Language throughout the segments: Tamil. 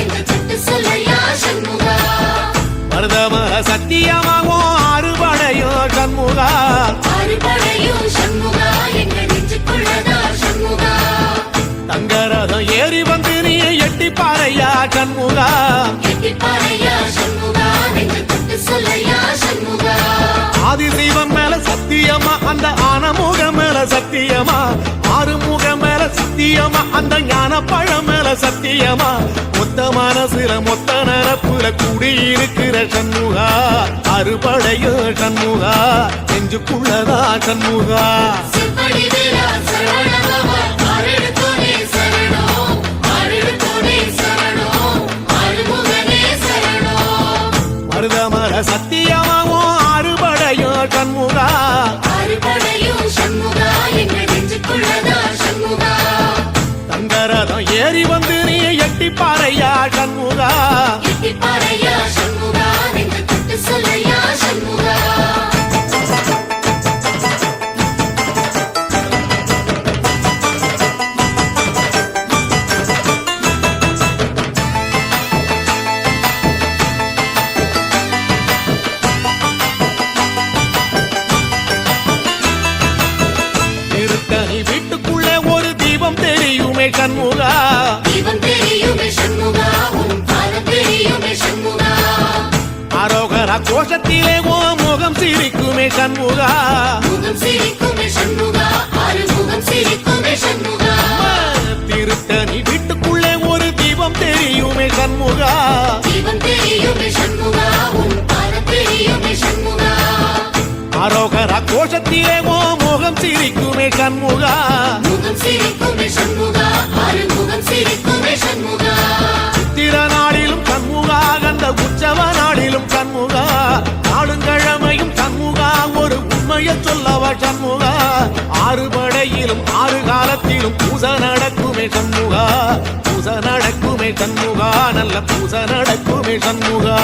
எங்கள் சட்டு சொல்லையா சண்முகா? அறுபடையும் சண்முகா. எங்கள் நெஞ்சுக்குள்ளதா சண்முகா? தங்கரதம் ஏறி வந்து நீ எட்டி பாறையா சண்முகா? எட்டிப்பாறையா சண்முகா? எங்கள் சட்டு சொல்லையா சண்முகா? ஆதிசைவம் மேல சத்தியமா அந்த ஆனமுக மேல சத்தியமா? ஆறுமுக மேல சத்தியமா? அந்த ஞான பழமேல சத்தியமா? மொத்த மனசுல மொத்த நரப்புல கூடியிருக்கிற சண்முகா. அறுபடையோ சண்முகா. நெஞ்சுக்குள்ளதா சண்முகா. மருதமர சத்தியமாவும் அறுபடையோ சண்முகா. பாறையா சண்முகா? கோஷத்திலே ஓ முகம் சிரிக்குமே கண்முகா முகம் சிரிக்குமே சண்முகா ஆறு முகம் சிரிக்குமே சண்முகா. திருத்தணி வீட்டுக்குள்ளே ஒரு தீபம் தெரியுமே கண்முகா தீபம் தெரியுமே சண்முகா உன் பாதம் தெரியுமே சண்முகா. அரோகரா கோஷத்திலே ஓ முகம் சிரிக்குமே கண்முகா முகம் சிரிக்குமே சண்முகா சிரிக்குமே சண்முகா. சித்திர நாளிலும் கண்முகா கந்த உற்சவ நாளிலும் கண்முகா நாடுங்கிழமையும் சண்முகா ஒரு உண்மையை சொல்லவா சண்முகா. ஆறு படையிலும் ஆறு காலத்திலும் பூச நடக்குமே சண்முகா. பூச நடக்குமே சண்முகா நல்ல பூச நடக்குமே சண்முகா.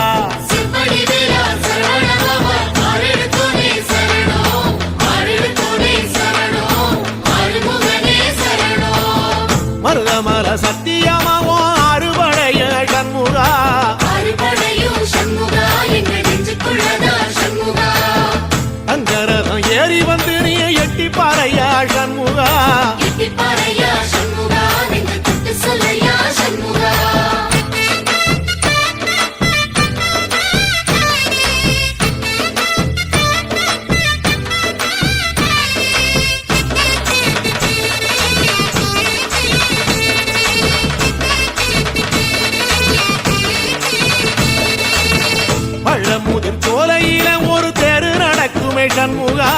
நடக்குமே சண்முகா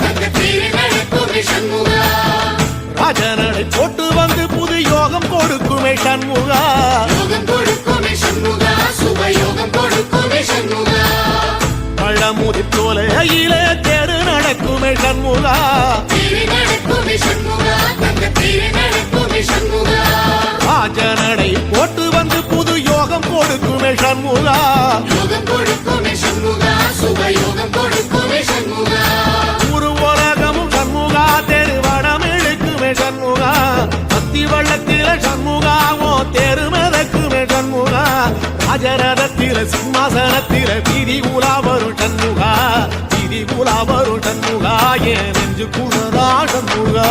தங்க ராஜனடை போட்டு வந்து புது யோகம் கொடுக்குமே சண்முகா பழமுதி கொடுக்குமே சண்முகா தெரு நடக்குமே சண்முகா ராஜனடை போட்டு வந்து புது யோகம் கொடுக்குமே சண்முகா ராஜரதத்தில சிம்மாசனத்தில வீதி உலா வரும் சண்முகா வீதி உலா வரும் சண்முகா ஏன் நெஞ்சு குளரா சண்முகா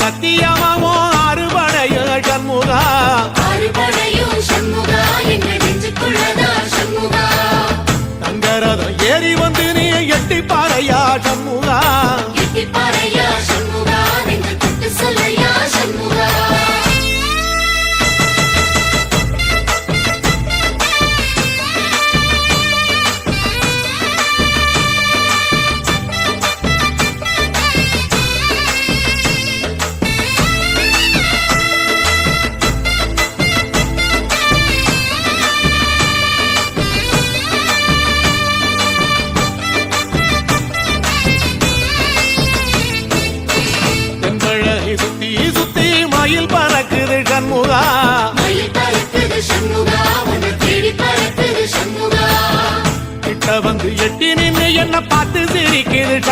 சத்தியமாவோ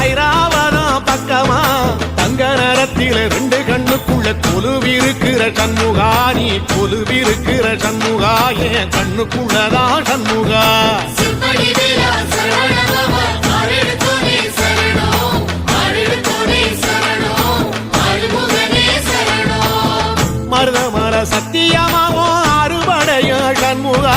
ஐராவதம் பக்கமா? தங்க நேரத்தில ரெண்டு கண்ணுக்குள்ள கொலுவிருக்கிற சண்முகா நீ கொலுவிருக்கிற சண்முகா என் கண்ணுக்குள்ளதான் சண்முகா. மருதமர சத்தியமாவோ அறுபடைய சண்முகா.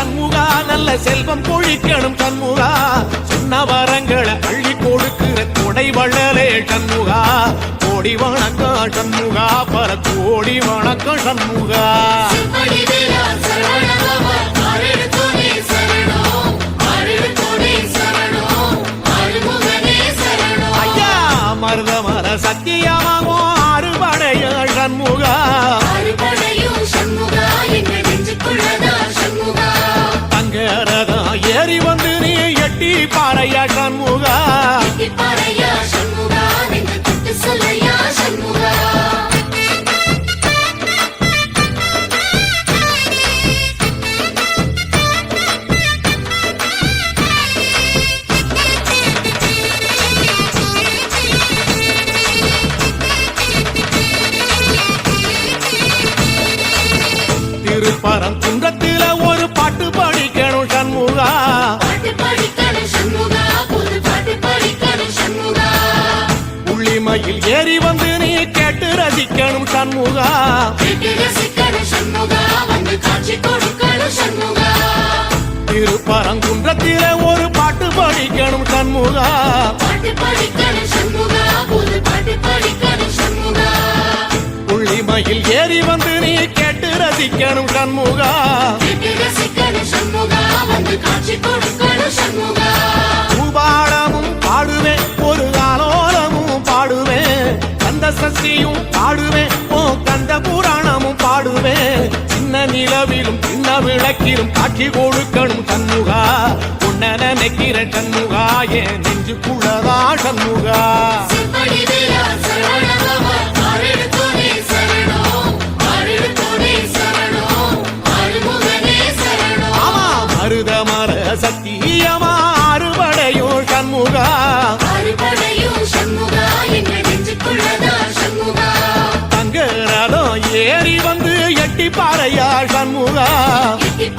கண்முகா நல்ல செல்வம் பொழிக்கணும் கண்முகா சொன்ன வரங்களை அள்ளி கொடுக்கிற கொடை வள்ளலே கண்முகா கோடி வணக்கம் கண்முகா பல கோடி வணக்கம் கண்முகா ஐயா மருதமர சத்தியமாகும் ஆறுபடைய கண்முகா திருப்பரங்குன்றத்தில ஒரு பாட்டு படிக்கணும் சண்முகா புள்ளிமையில் ஏறி வந்து நீ கேட்டு ரசிக்கணும் சண்முகா பூபாடமும் பாடுவேன் ஒரு ஆலோலமும் பாடுவேன் அந்த சசியும் பாடுவேன் நிலவிலும் சின்ன விளக்கிலும் காட்சி கொடுக்கணும் சண்முகா. உன்ன நினைக்கிற சண்முகா என் நெஞ்சுக்குள்ளதா சண்முகா.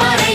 Money.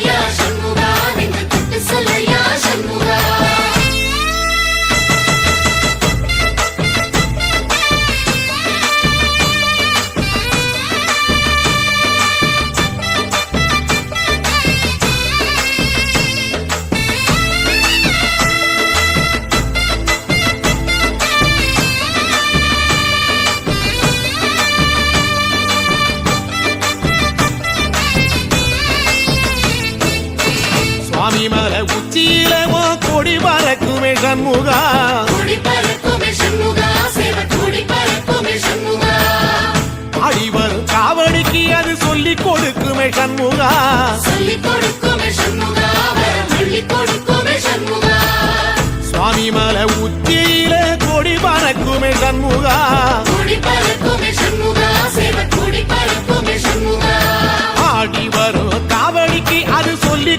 கொடிமல உச்சியிலமா கொடி பறக்குமே சண்முகா. அடிவரும் காவடிக்கு அது சொல்லி கொடுக்குமே சண்முகா. சுவாமி மல உச்சியில கொடி பறக்குமே சண்முகா. ஆடி வரும்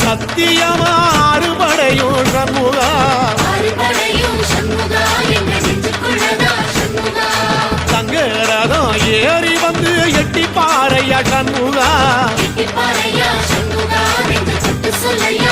சத்தியமா அறுபடையும் சண்முகா. தங்கரதம் ஏறி வந்து பாறையா சொல்லையா?